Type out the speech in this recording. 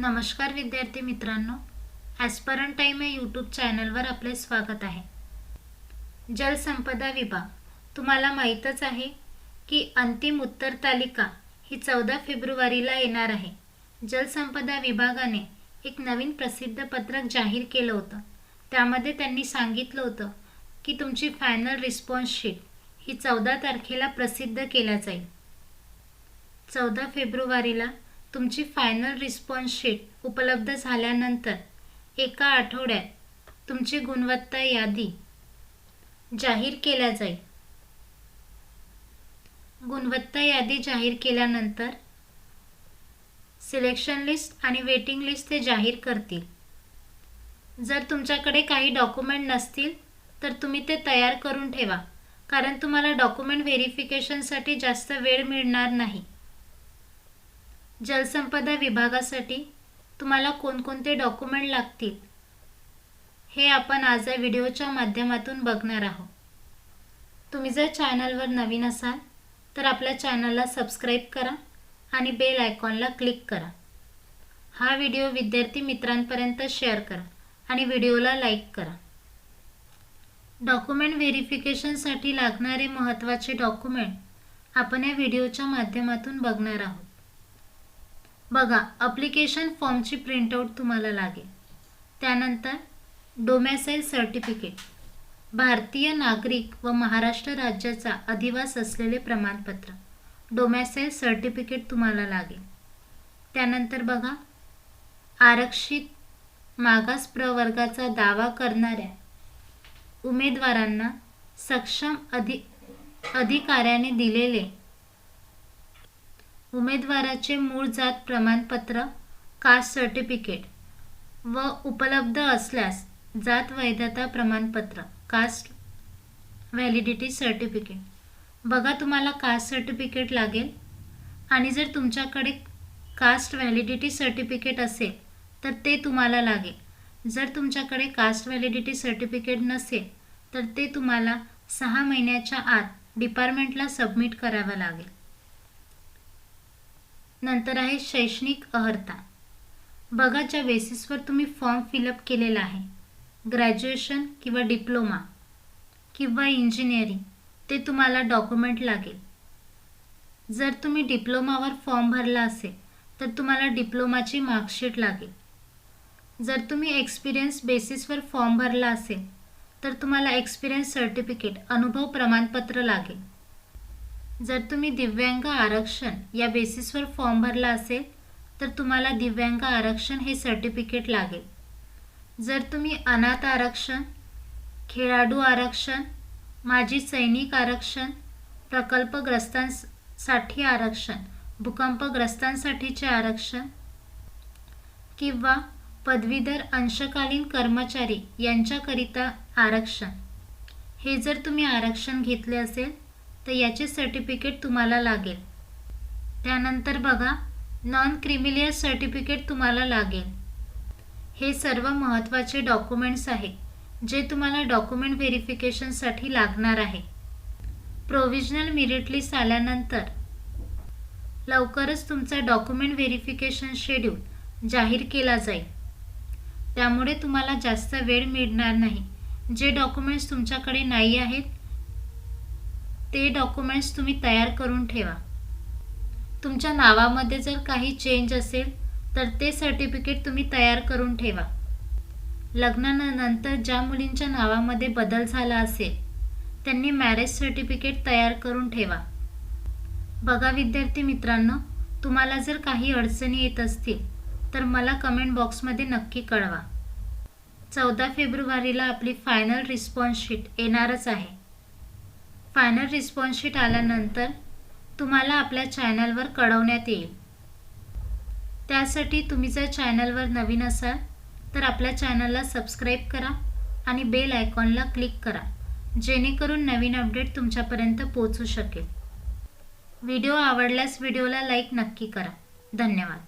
नमस्कार विद्यार्थी मित्रांनो ॲस्परन टाईम या यूट्यूब चॅनलवर आपले स्वागत आहे. जलसंपदा विभाग तुम्हाला माहीतच आहे की अंतिम उत्तर तालिका ही चौदा फेब्रुवारीला येणार आहे. जलसंपदा विभागाने एक नवीन प्रसिद्ध पत्रक जाहीर केलं होतं. त्यामध्ये त्यांनी सांगितलं होतं की तुमची फायनल रिस्पॉन्स शीट ही चौदा तारखेला प्रसिद्ध केल्या जाईल. चौदा फेब्रुवारीला तुमची फायनल रिस्पॉन्स शीट उपलब्ध झाल्यानंतर एका आठवड्यात तुमची गुणवत्ता यादी जाहीर केल्या जाईल. गुणवत्ता यादी जाहीर केल्यानंतर सिलेक्शन लिस्ट आणि वेटिंग लिस्ट ते जाहीर करतील. जर तुमच्याकडे काही डॉक्युमेंट नसतील तर तुम्ही ते तयार करून ठेवा कारण तुम्हाला डॉक्युमेंट व्हेरिफिकेशनसाठी जास्त वेळ मिळणार नाही. जलसंपदा विभागासाठी तुम्हाला कोणकोणते डॉक्युमेंट लागतील हे आपण आज या व्हिडिओच्या माध्यमातून बघणार आहोत. तुम्ही जर चॅनलवर नवीन असाल तर आपल्या चॅनलला सबस्क्राईब करा आणि बेल आयकॉनला क्लिक करा. हा व्हिडिओ विद्यार्थी मित्रांपर्यंत शेअर करा आणि व्हिडिओला लाईक करा. डॉक्युमेंट व्हेरिफिकेशनसाठी लागणारे महत्त्वाचे डॉक्युमेंट आपण या व्हिडिओच्या माध्यमातून बघणार आहोत. बघा अप्लिकेशन फॉर्मची प्रिंटआउट तुम्हाला लागेल. त्यानंतर डोमॅसाईल सर्टिफिकेट भारतीय नागरिक व महाराष्ट्र राज्याचा अधिवास असलेले प्रमाणपत्र. डोमॅसाईल सर्टिफिकेट तुम्हाला लागेल. त्यानंतर बघा आरक्षित मागास प्रवर्गाचा दावा करणाऱ्या उमेदवारांना सक्षम अधि अधिकाऱ्याने दिलेले उमेदवाराचे मूळ जात प्रमाणपत्र कास्ट सर्टिफिकेट व उपलब्ध असल्यास जात वैधता प्रमाणपत्र कास्ट व्हॅलिडिटी सर्टिफिकेट बघा तुम्हाला कास्ट सर्टिफिकेट लागेल. आणि जर तुमच्याकडे कास्ट व्हॅलिडिटी सर्टिफिकेट असेल तर ते तुम्हाला लागेल. जर तुमच्याकडे कास्ट व्हॅलिडिटी सर्टिफिकेट नसेल तर ते तुम्हाला सहा महिन्याच्या आत डिपार्टमेंटला सबमिट करावं लागेल. नंतर आहे शैक्षणिक अर्हता बघा ज्या बेसिसवर तुम्ही फॉर्म फिलअप केलेला आहे. ग्रॅज्युएशन किंवा डिप्लोमा किंवा इंजिनिअरिंग ते तुम्हाला डॉक्युमेंट लागेल. जर तुम्ही डिप्लोमावर फॉर्म भरला असेल तर तुम्हाला डिप्लोमाची मार्कशीट लागेल. जर तुम्ही एक्सपिरियन्स बेसिसवर फॉर्म भरला असेल तर तुम्हाला एक्सपिरियन्स सर्टिफिकेट अनुभव प्रमाणपत्र लागेल. जर तुम्ही दिव्यांग आरक्षण या बेसिसवर फॉर्म भरला असेल तर तुम्हाला दिव्यांग आरक्षण हे सर्टिफिकेट लागेल. जर तुम्ही अनाथ आरक्षण खेळाडू आरक्षण माजी सैनिक आरक्षण प्रकल्पग्रस्तांसाठी आरक्षण भूकंपग्रस्तांसाठीचे आरक्षण किंवा पदवीधर अंशकालीन कर्मचारी यांच्याकरिता आरक्षण हे जर तुम्ही आरक्षण घेतले असेल तर याचे सर्टिफिकेट तुम्हाला लागेल. त्यानंतर बघा नॉन क्रिमिलियर सर्टिफिकेट तुम्हाला लागेल. हे सर्व महत्त्वाचे डॉक्युमेंट्स आहे जे तुम्हाला डॉक्युमेंट व्हेरिफिकेशनसाठी लागणार आहे. प्रोविजनल मिरिट लिस्ट आल्यानंतर लवकरच तुमचा डॉक्युमेंट व्हेरिफिकेशन शेड्यूल जाहीर केला जाईल. त्यामुळे तुम्हाला जास्त वेळ मिळणार नाही. जे डॉक्युमेंट्स तुमच्याकडे नाही आहेत ते डॉक्युमेंट्स तुम्ही तयार करून ठेवा. तुमच्या नावामध्ये जर काही चेंज असेल तर ते सर्टिफिकेट तुम्ही तयार करून ठेवा. लग्नानंतर ज्या मुलींच्या नावामध्ये बदल झाला असेल त्यांनी मॅरेज सर्टिफिकेट तयार करून ठेवा. बघा विद्यार्थी मित्रांनो तुम्हाला जर काही अडचणी येत असतील तर मला कमेंट बॉक्समध्ये नक्की कळवा. चौदा फेब्रुवारीला आपली फायनल रिस्पॉन्स शीट येणारच आहे. फायनल रिस्पॉन्स शीट आल्यानंतर तुम्हाला आपल्या चॅनलवर कळवण्यात येईल. त्यासाठी तुम्ही जर चॅनलवर नवीन असाल तर आपल्या चॅनलला सबस्क्राईब करा आणि बेल आयकॉनला क्लिक करा जेणेकरून नवीन अपडेट तुमच्यापर्यंत पोचू शकेल. व्हिडिओ आवडल्यास व्हिडिओला लाईक नक्की करा. धन्यवाद.